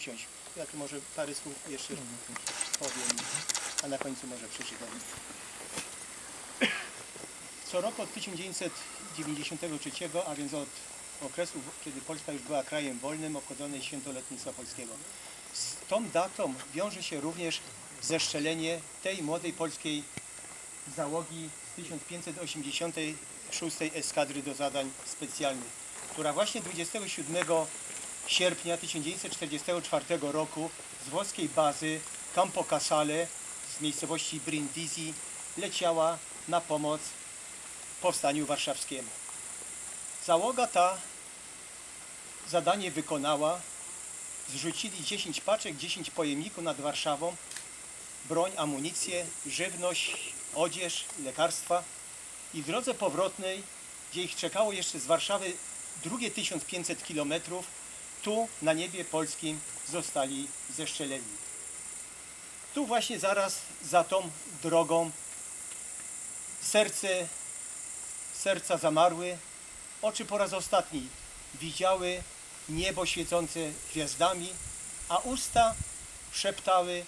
usiąść. Ja tu może parę słów jeszcze powiem, a na końcu może przeczytam. Co roku od 1993, a więc od okresu, kiedy Polska już była krajem wolnym, obchodzone jest święto lotnictwa polskiego. Z tą datą wiąże się również zeszczelenie tej młodej polskiej załogi z 1586 eskadry do zadań specjalnych, która właśnie 27 sierpnia 1944 roku z włoskiej bazy Campo Casale z miejscowości Brindisi leciała na pomoc powstaniu warszawskiemu. Załoga ta zadanie wykonała, zrzucili 10 paczek, 10 pojemników nad Warszawą, broń, amunicję, żywność, odzież, lekarstwa. I w drodze powrotnej, gdzie ich czekało jeszcze z Warszawy drugie 1500 kilometrów, tu na niebie polskim zostali zeszczeleni. Tu właśnie zaraz za tą drogą serce, serca zamarły, oczy po raz ostatni widziały niebo świecące gwiazdami, a usta szeptały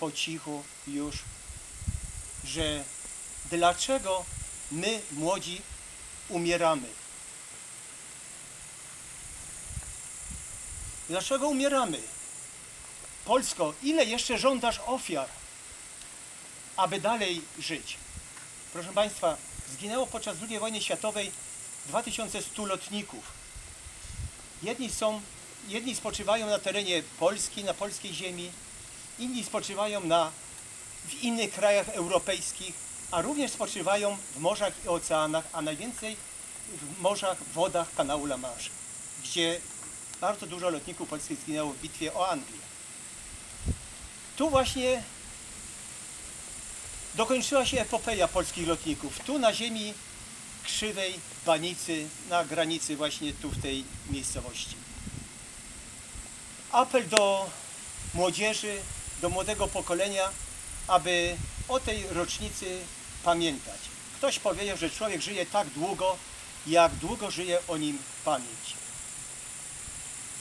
po cichu już, że dlaczego my młodzi umieramy. Dlaczego umieramy? Polsko, ile jeszcze żądasz ofiar, aby dalej żyć? Proszę Państwa, zginęło podczas II wojny światowej 2100 lotników. Jedni są, jedni spoczywają na terenie Polski, na polskiej ziemi, inni spoczywają na, w innych krajach europejskich, a również spoczywają w morzach i oceanach, a najwięcej w morzach, wodach kanału La Manche, gdzie bardzo dużo lotników polskich zginęło w bitwie o Anglię. Tu właśnie dokończyła się epopeja polskich lotników. Tu na ziemi krzywej Banicy, na granicy właśnie tu w tej miejscowości. Apel do młodzieży, do młodego pokolenia, aby o tej rocznicy pamiętać. Ktoś powiedział, że człowiek żyje tak długo, jak długo żyje o nim pamięć.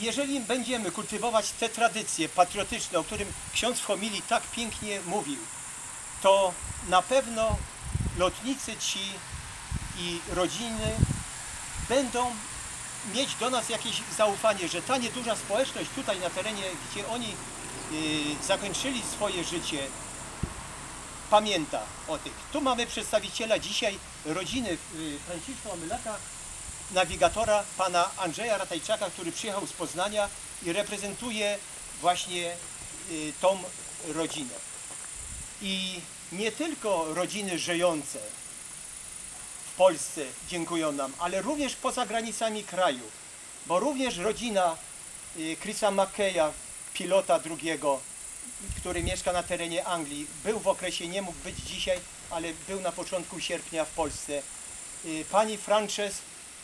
Jeżeli będziemy kultywować te tradycje patriotyczne, o którym ksiądz w homilii tak pięknie mówił, to na pewno lotnicy ci i rodziny będą mieć do nas jakieś zaufanie, że ta nieduża społeczność tutaj na terenie, gdzie oni y, zakończyli swoje życie, pamięta o tych. Tu mamy przedstawiciela dzisiaj rodziny y, Franciszka Omylaka, nawigatora pana Andrzeja Ratajczaka, który przyjechał z Poznania i reprezentuje właśnie y, tą rodzinę. I nie tylko rodziny żyjące w Polsce dziękują nam, ale również poza granicami kraju, bo również rodzina y, Chrisa McKeya, pilota drugiego, który mieszka na terenie Anglii, był w okresie, nie mógł być dzisiaj, ale był na początku sierpnia w Polsce. Y, pani Frances,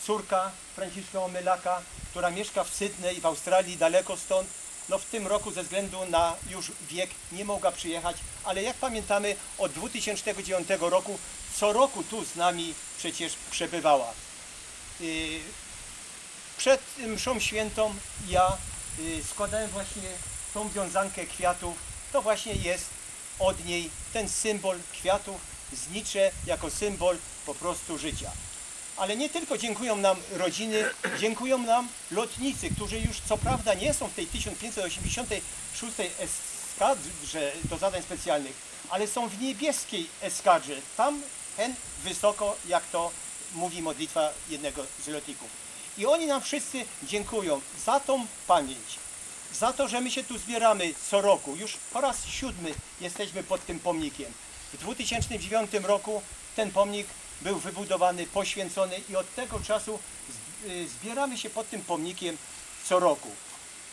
córka Franciszka Omylaka, która mieszka w Sydney w Australii, daleko stąd, no w tym roku ze względu na już wiek nie mogła przyjechać, ale jak pamiętamy od 2009 roku co roku tu z nami przecież przebywała. Y, przed mszą świętą ja y, składałem właśnie tą wiązankę kwiatów. To właśnie jest od niej ten symbol kwiatów, znicze jako symbol po prostu życia. Ale nie tylko dziękują nam rodziny, dziękują nam lotnicy, którzy już co prawda nie są w tej 1586 eskadrze do zadań specjalnych, ale są w niebieskiej eskadrze, tam hen wysoko, jak to mówi modlitwa jednego z lotników. I oni nam wszyscy dziękują za tą pamięć, za to, że my się tu zbieramy co roku. Już po raz siódmy jesteśmy pod tym pomnikiem. W 2009 roku ten pomnik był wybudowany, poświęcony i od tego czasu y, zbieramy się pod tym pomnikiem co roku.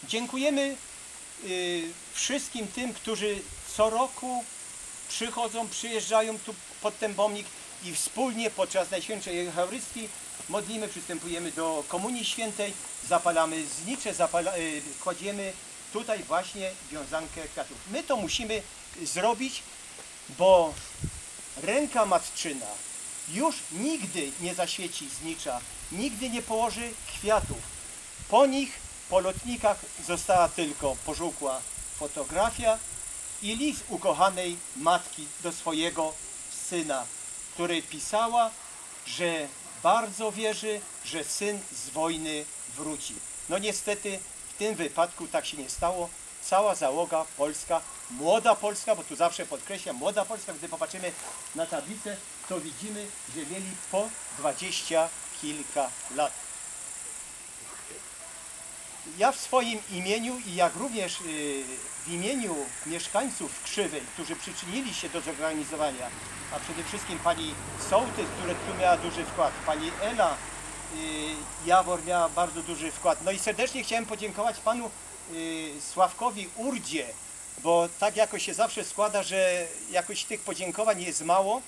Dziękujemy y, wszystkim tym, którzy co roku przychodzą, przyjeżdżają tu pod ten pomnik i wspólnie podczas Najświętszej Eucharystii modlimy, przystępujemy do Komunii Świętej, zapalamy znicze, zapala, y, kładziemy tutaj właśnie wiązankę kwiatów. My to musimy zrobić, bo ręka matczyna już nigdy nie zaświeci znicza, nigdy nie położy kwiatów. Po nich Po lotnikach została tylko pożółkła fotografia i list ukochanej matki do swojego syna, której pisała, że bardzo wierzy, że syn z wojny wróci. No niestety w tym wypadku tak się nie stało. Cała załoga polska, młoda Polska, bo tu zawsze podkreślam, młoda Polska, gdy popatrzymy na tablicę, to widzimy, że mieli po dwadzieścia kilka lat. Ja w swoim imieniu i jak również y, w imieniu mieszkańców Krzywej, którzy przyczynili się do zorganizowania, a przede wszystkim pani Sołtys, która tu miała duży wkład, pani Ela y, Jawor miała bardzo duży wkład. No i serdecznie chciałem podziękować panu Sławkowi Urdzie, bo tak jakoś się zawsze składa, że jakoś tych podziękowań jest mało.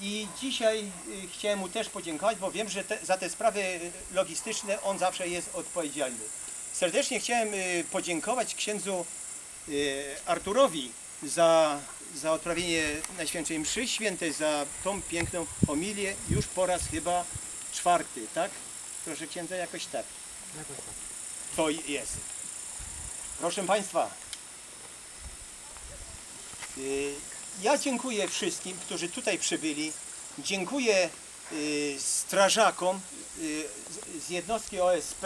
I dzisiaj y, chciałem mu też podziękować, bo wiem, że te, za te sprawy logistyczne on zawsze jest odpowiedzialny. Serdecznie chciałem y, podziękować księdzu y, Arturowi za, za odprawienie Najświętszej Mszy Świętej, za tą piękną homilię, już po raz chyba czwarty, tak? Proszę księdza, jakoś tak. To jest. Proszę Państwa, y, ja dziękuję wszystkim, którzy tutaj przybyli. Dziękuję y, strażakom y, z- jednostki OSP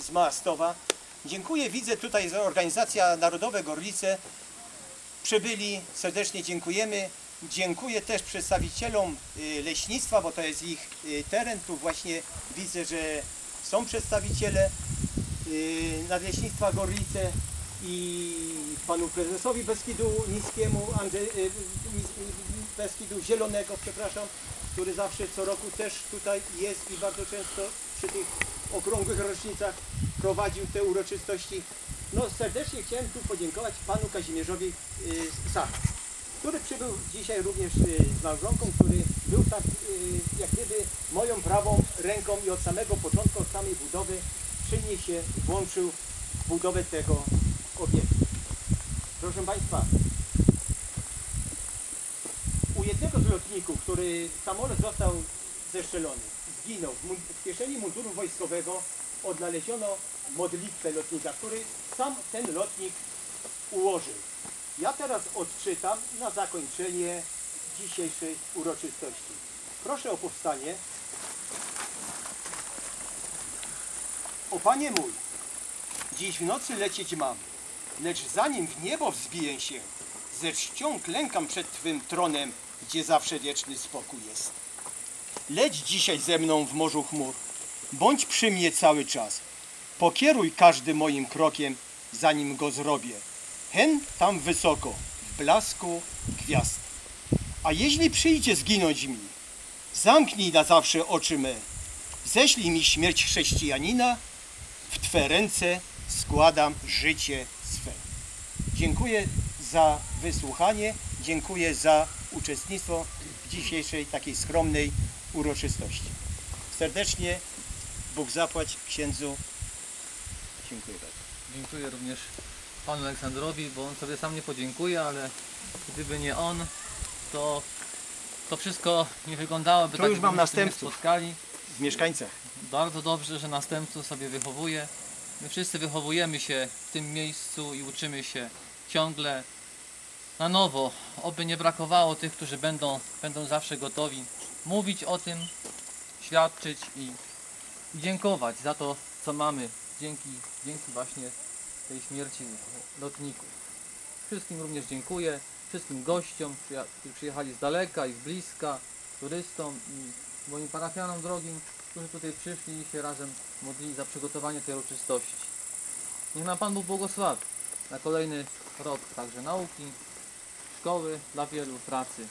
z Maastowa. Dziękuję, widzę tutaj Organizacja Narodowe Gorlice. Przybyli, serdecznie dziękujemy. Dziękuję też przedstawicielom leśnictwa, bo to jest ich teren. Tu właśnie widzę, że są przedstawiciele Nadleśnictwa Gorlice i panu prezesowi Beskidu Niskiemu, y, Nis- Beskidu Zielonego, przepraszam, który zawsze co roku też tutaj jest i bardzo często przy tych okrągłych rocznicach prowadził te uroczystości. No serdecznie chciałem tu podziękować panu Kazimierzowi y, Sach, który przybył dzisiaj również y, z małżonką, który był tak y, jak gdyby moją prawą ręką i od samego początku, od samej budowy przy mnie się włączył w budowę tego obiektu. Proszę Państwa, u jednego z lotników, który samolot został zeszczelony, zginął, w kieszeni munduru wojskowego odnaleziono modlitwę lotnika, który sam ten lotnik ułożył. Ja teraz odczytam na zakończenie dzisiejszej uroczystości. Proszę o powstanie. O Panie mój, dziś w nocy lecieć mam, lecz zanim w niebo wzbiję się, ze czcią klękam przed Twym tronem, gdzie zawsze wieczny spokój jest. Leć dzisiaj ze mną w morzu chmur, bądź przy mnie cały czas. Pokieruj każdym moim krokiem, zanim go zrobię. Hen tam wysoko, w blasku gwiazd. A jeśli przyjdzie zginąć mi, zamknij na zawsze oczy me. Ześlij mi śmierć chrześcijanina, w Twe ręce składam życie swe. Dziękuję za wysłuchanie, dziękuję za uczestnictwo w dzisiejszej takiej skromnej uroczystości. Serdecznie Bóg zapłać księdzu. Dziękuję bardzo. Dziękuję również panu Aleksandrowi, bo on sobie sam nie podziękuje, ale gdyby nie on, to to wszystko nie wyglądałoby To tak, już mam następców. spotkali. W mieszkańcach. Bardzo dobrze, że następców sobie wychowuje. My wszyscy wychowujemy się w tym miejscu i uczymy się ciągle na nowo. Oby nie brakowało tych, którzy będą, będą zawsze gotowi mówić o tym, świadczyć i, i dziękować za to, co mamy dzięki, dzięki właśnie tej śmierci lotników. Wszystkim również dziękuję, wszystkim gościom, którzy przyjechali z daleka i z bliska, turystom i moim parafianom drogim, którzy tutaj przyszli i się razem modlili za przygotowanie tej uroczystości. Niech nam Pan Bóg błogosławi na kolejny rok także nauki, szkoły dla wielu, pracy.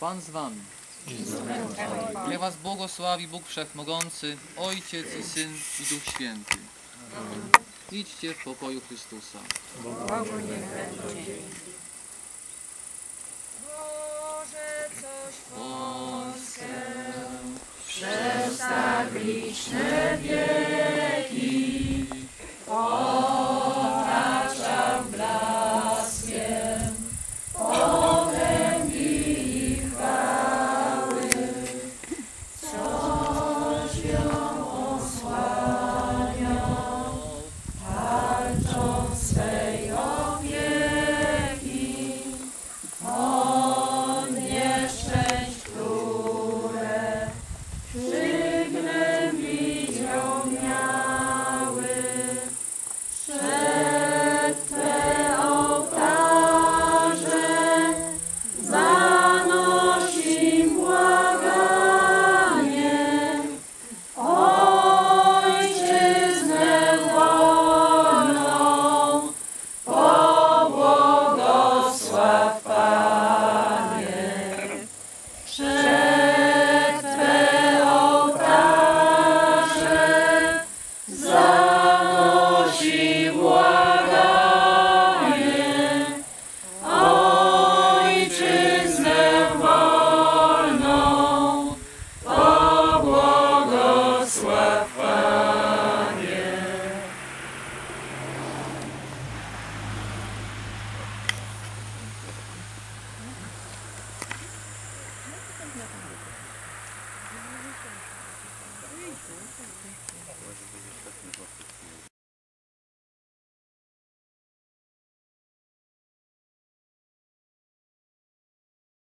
Pan z Wami. Niech Was błogosławi Bóg Wszechmogący, Ojciec i Syn i Duch Święty. Idźcie w pokoju Chrystusa. Może You.